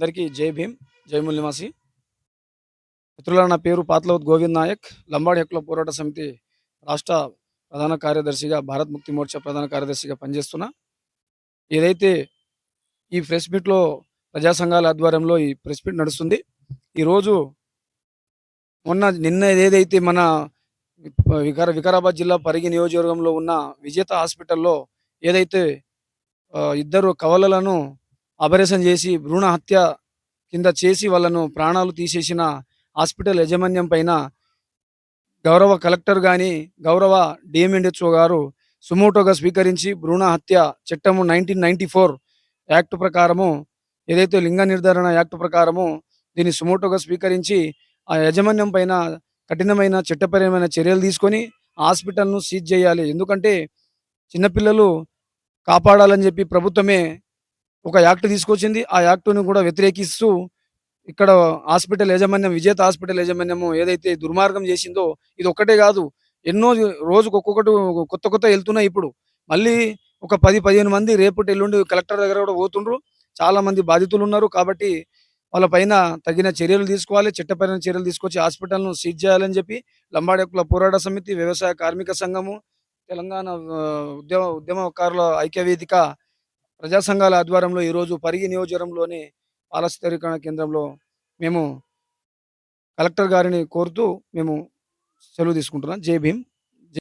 అందరికీ జై భీమ్ జై ముల్లిమాసి. మిత్రుల నా పేరు పాత్లవత్ గోవింద్ నాయక్. లంబాడి హక్కుల పోరాట సమితి రాష్ట్ర ప్రధాన కార్యదర్శిగా భారత్ ముక్తి మోర్చా ప్రధాన కార్యదర్శిగా పనిచేస్తున్నా. ఏదైతే ఈ ప్రెస్ మీట్లో ప్రజా సంఘాల ఆధ్వర్యంలో ఈ ప్రెస్ మీట్ నడుస్తుంది ఈరోజు మొన్న నిన్న ఏదైతే మన వికార వికారాబాద్ జిల్లా పరిగి నియోజకవర్గంలో ఉన్న విజేత హాస్పిటల్లో ఏదైతే ఇద్దరు కవలలను ఆపరేషన్ చేసి భ్రూణ హత్య కింద చేసి వాళ్ళను ప్రాణాలు తీసేసిన హాస్పిటల్ యాజమాన్యం పైన గౌరవ కలెక్టర్ కానీ గౌరవ డిఎంఎండిహెచ్ఓ గారు సుమోటోగా స్వీకరించి భ్రూణ హత్య చట్టము నైన్టీన్ నైన్టీ ఫోర్ యాక్ట్ ప్రకారము ఏదైతే లింగ నిర్ధారణ యాక్ట్ ప్రకారము దీన్ని సుమోటోగా స్వీకరించి ఆ యాజమాన్యం పైన కఠినమైన చట్టపరమైన చర్యలు తీసుకొని హాస్పిటల్ను సీజ్ చేయాలి. ఎందుకంటే చిన్నపిల్లలు కాపాడాలని చెప్పి ప్రభుత్వమే ఒక యాక్ట్ తీసుకొచ్చింది. ఆ యాక్టును కూడా వ్యతిరేకిస్తూ ఇక్కడ హాస్పిటల్ యాజమాన్యం విజేత హాస్పిటల్ యాజమాన్యము ఏదైతే దుర్మార్గం చేసిందో ఇది ఒక్కటే కాదు. ఎన్నో రోజుకు ఒక్కొక్కటి కొత్త కొత్త వెళ్తున్నాయి ఇప్పుడు. మళ్ళీ ఒక పది పదిహేను మంది రేపటి ఎల్లుండి కలెక్టర్ దగ్గర కూడా పోతుండ్రు. చాలా మంది బాధితులు ఉన్నారు కాబట్టి వాళ్ళ పైన తగిన చర్యలు తీసుకోవాలి. చట్టపరమైన చర్యలు తీసుకొచ్చి హాస్పిటల్ను సీజ్ చేయాలని చెప్పి లంబాడెక్కుల పోరాట సమితి వ్యవసాయ కార్మిక సంఘము తెలంగాణ ఉద్యమ ఉద్యమకారుల ఐక్య వేదిక ప్రజా సంఘాల ఆధ్వర్యంలో ఈరోజు పరిగి నియోజకవర్గంలోని పాలస్తీకరణ కేంద్రంలో మేము కలెక్టర్ గారిని కోరుతూ మేము సెలవు తీసుకుంటున్నాం. జై భీమ్.